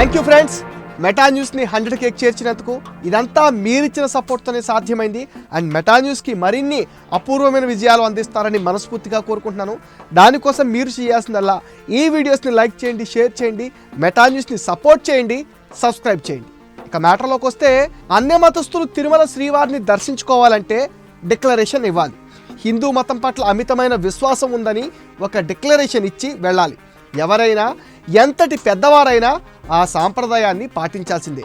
Thank you friends Meta న్యూస్ని hundred K చేర్చినందుకు ఇదంతా మీరిచ్చిన సపోర్ట్తోనే సాధ్యమైంది. అండ్ మెటా న్యూస్కి మరిన్ని అపూర్వమైన విజయాలు అందిస్తారని మనస్ఫూర్తిగా కోరుకుంటున్నాను. దానికోసం మీరు చేయాల్సిందల్లా ఈ వీడియోస్ని లైక్ చేయండి షేర్ చేయండి మెటా న్యూస్ని సపోర్ట్ చేయండి సబ్స్క్రైబ్ చేయండి. ఇక మ్యాటర్లోకి వస్తే అన్య మతస్థులు తిరుమల శ్రీవారిని దర్శించుకోవాలంటే డిక్లరేషన్ ఇవ్వాలి. హిందూ మతం పట్ల అమితమైన విశ్వాసం ఉందని ఒక డిక్లరేషన్ ఇచ్చి వెళ్ళాలి. ఎవరైనా ఎంతటి పెద్దవారైనా ఆ సాంప్రదాయాన్ని పాటించాల్సిందే.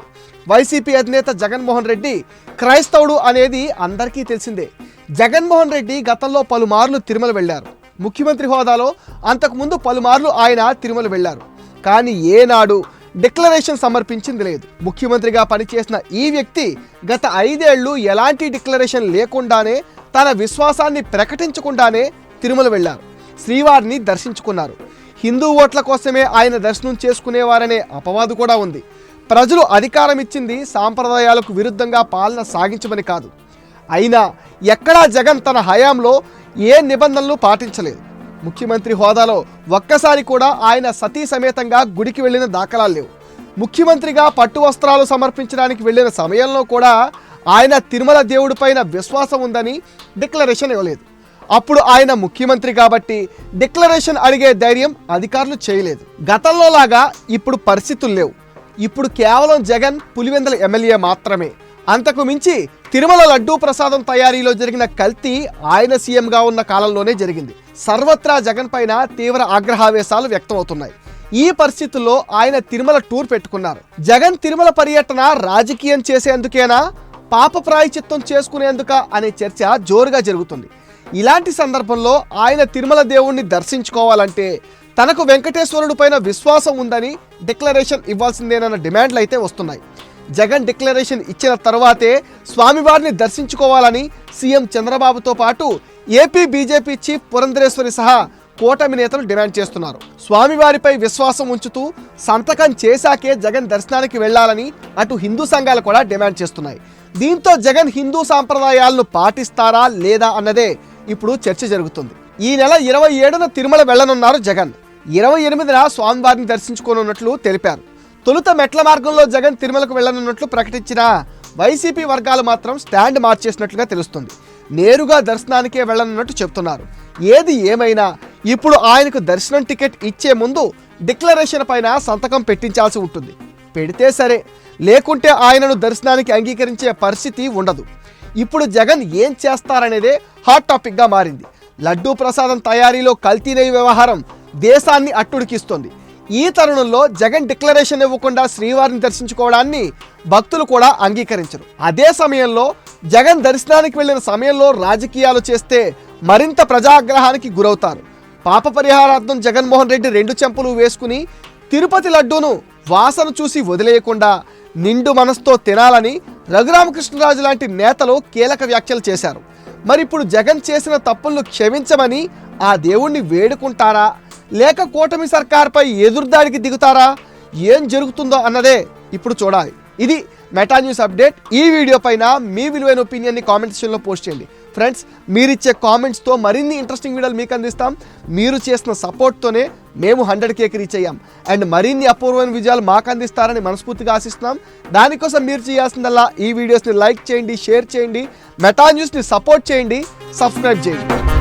వైసీపీ అధినేత జగన్మోహన్ రెడ్డి క్రైస్తవుడు అనేది అందరికీ తెలిసిందే. జగన్మోహన్ రెడ్డి గతంలో పలుమార్లు తిరుమల వెళ్ళారు. ముఖ్యమంత్రి హోదాలో అంతకుముందు పలుమార్లు ఆయన తిరుమల వెళ్ళారు. కానీ ఏనాడు డిక్లరేషన్ సమర్పించింది లేదు. ముఖ్యమంత్రిగా పనిచేసిన ఈ వ్యక్తి గత ఐదేళ్ళు ఎలాంటి డిక్లరేషన్ లేకుండానే తన విశ్వాసాన్ని ప్రకటించకుండానే తిరుమల వెళ్ళారు. శ్రీవారిని దర్శించుకున్నారు. హిందూ ఓట్ల కోసమే ఆయన దర్శనం చేసుకునేవారనే అపవాదు కూడా ఉంది. ప్రజలు అధికారం ఇచ్చింది సాంప్రదాయాలకు విరుద్ధంగా పాలన సాగించమని కాదు. అయినా ఎక్కడా జగన్ తన హయాంలో ఏ నిబంధనలు పాటించలేదు. ముఖ్యమంత్రి హోదాలో ఒక్కసారి కూడా ఆయన సతీ సమేతంగా గుడికి వెళ్ళిన దాఖలాలు లేవు. ముఖ్యమంత్రిగా పట్టు వస్త్రాలు సమర్పించడానికి వెళ్ళిన సమయంలో కూడా ఆయన తిరుమల దేవుడిపైన విశ్వాసం ఉందని డిక్లరేషన్ ఇవ్వలేదు. అప్పుడు ఆయన ముఖ్యమంత్రి కాబట్టి డిక్లరేషన్ అడిగే ధైర్యం అధికారులు చేయలేదు. గతంలో లాగా ఇప్పుడు పరిస్థితులు లేవు. ఇప్పుడు కేవలం జగన్ పులివెందల ఎమ్మెల్యే మాత్రమే. అంతకు మించి తిరుమల లడ్డూ ప్రసాదం తయారీలో జరిగిన కల్తీ ఆయన సీఎంగా ఉన్న కాలంలోనే జరిగింది. సర్వత్రా జగన్ పైన తీవ్ర ఆగ్రహావేశాలు వ్యక్తమవుతున్నాయి. ఈ పరిస్థితుల్లో ఆయన తిరుమల టూర్ పెట్టుకున్నారు. జగన్ తిరుమల పర్యటన రాజకీయం చేసేందుకేనా? పాప ప్రాయచిత్తం చేసుకునేందుక? అనే చర్చ జోరుగా జరుగుతుంది. ఇలాంటి సందర్భంలో ఆయన తిరుమల దేవుణ్ణి దర్శించుకోవాలంటే తనకు వెంకటేశ్వరుడు పైన విశ్వాసం ఉందని డిక్లరేషన్ ఇవ్వాల్సిందేనన్న డిమాండ్లు అయితే వస్తున్నాయి. జగన్ డిక్లరేషన్ ఇచ్చిన తర్వాతే స్వామివారిని దర్శించుకోవాలని సీఎం చంద్రబాబుతో పాటు ఏపీ బీజేపీ చీఫ్ పురంధరేశ్వరి సహా కూటమి నేతలు డిమాండ్ చేస్తున్నారు. స్వామివారిపై విశ్వాసం ఉంచుతూ సంతకం చేశాకే జగన్ దర్శనానికి వెళ్ళాలని అటు హిందూ సంఘాలు కూడా డిమాండ్ చేస్తున్నాయి. దీంతో జగన్ హిందూ సాంప్రదాయాలను పాటిస్తారా లేదా అన్నదే ఇప్పుడు చర్చ జరుగుతుంది. ఈ నెల ఇరవై ఏడున తిరుమల వెళ్ళనున్నారు జగన్. ఇరవై ఎనిమిదిన స్వామివారిని దర్శించుకోనున్నట్లు తెలిపారు. తొలుత మెట్ల మార్గంలో జగన్ తిరుమలకు వెళ్ళనున్నట్లు ప్రకటించిన వైసీపీ వర్గాలు మాత్రం స్టాండ్ మార్చేసినట్లుగా తెలుస్తుంది. నేరుగా దర్శనానికే వెళ్ళనున్నట్టు చెప్తున్నారు ఏది ఏమైనా ఇప్పుడు ఆయనకు దర్శనం టికెట్ ఇచ్చే ముందు డిక్లరేషన్ పైన సంతకం పెట్టించాల్సి ఉంటుంది. పెడితే సరే లేకుంటే ఆయనను దర్శనానికి అంగీకరించే పరిస్థితి ఉండదు. ఇప్పుడు జగన్ ఏం చేస్తారనేదే హాట్ టాపిక్గా మారింది. లడ్డూ ప్రసాదం తయారీలో కల్తీ నెయ్యి వ్యవహారం దేశాన్ని అట్టుడికిస్తోంది. ఈ తరుణంలో జగన్ డిక్లరేషన్ ఇవ్వకుండా శ్రీవారిని దర్శించుకోవడాన్ని భక్తులు కూడా అంగీకరించరు. అదే సమయంలో జగన్ దర్శనానికి వెళ్ళిన సమయంలో రాజకీయాలు చేస్తే మరింత ప్రజాగ్రహానికి గురవుతారు. పాప పరిహారార్థం జగన్మోహన్ రెడ్డి రెండు చెంపులు వేసుకుని తిరుపతి లడ్డూను వాసన చూసి వదిలేయకుండా నిండు మనసుతో తినాలని రఘురామకృష్ణరాజు లాంటి నేతలు కీలక వ్యాఖ్యలు చేశారు. మరి ఇప్పుడు జగన్ చేసిన తప్పులను క్షమించమని ఆ దేవుణ్ణి వేడుకుంటారా? లేక కూటమి సర్కార్పై ఎదురుదాడికి దిగుతారా? ఏం జరుగుతుందో అన్నదే ఇప్పుడు చూడాలి. ఇది మెటా న్యూస్ అప్డేట్ ఈ వీడియో పైన మీ విలువైన ఒపీనియన్ని కామెంట్ సెక్షన్లో పోస్ట్ చేయండి. ఫ్రెండ్స్ మీరిచ్చే కామెంట్స్తో మరిన్ని ఇంట్రెస్టింగ్ వీడియోలు మీకు అందిస్తాం. మీరు చేసిన సపోర్ట్తోనే మేము హండ్రెడ్ కేక్ రీచ్ అయ్యాం. అండ్ మరిన్ని అపూర్వమైన విజయాలు మాకు అందిస్తారని మనస్ఫూర్తిగా ఆశిస్తున్నాం. దానికోసం మీరు చేయాల్సిందల్లా ఈ వీడియోస్ని లైక్ చేయండి షేర్ చేయండి. మెటా న్యూస్ని సపోర్ట్ చేయండి సబ్స్క్రైబ్ చేయండి.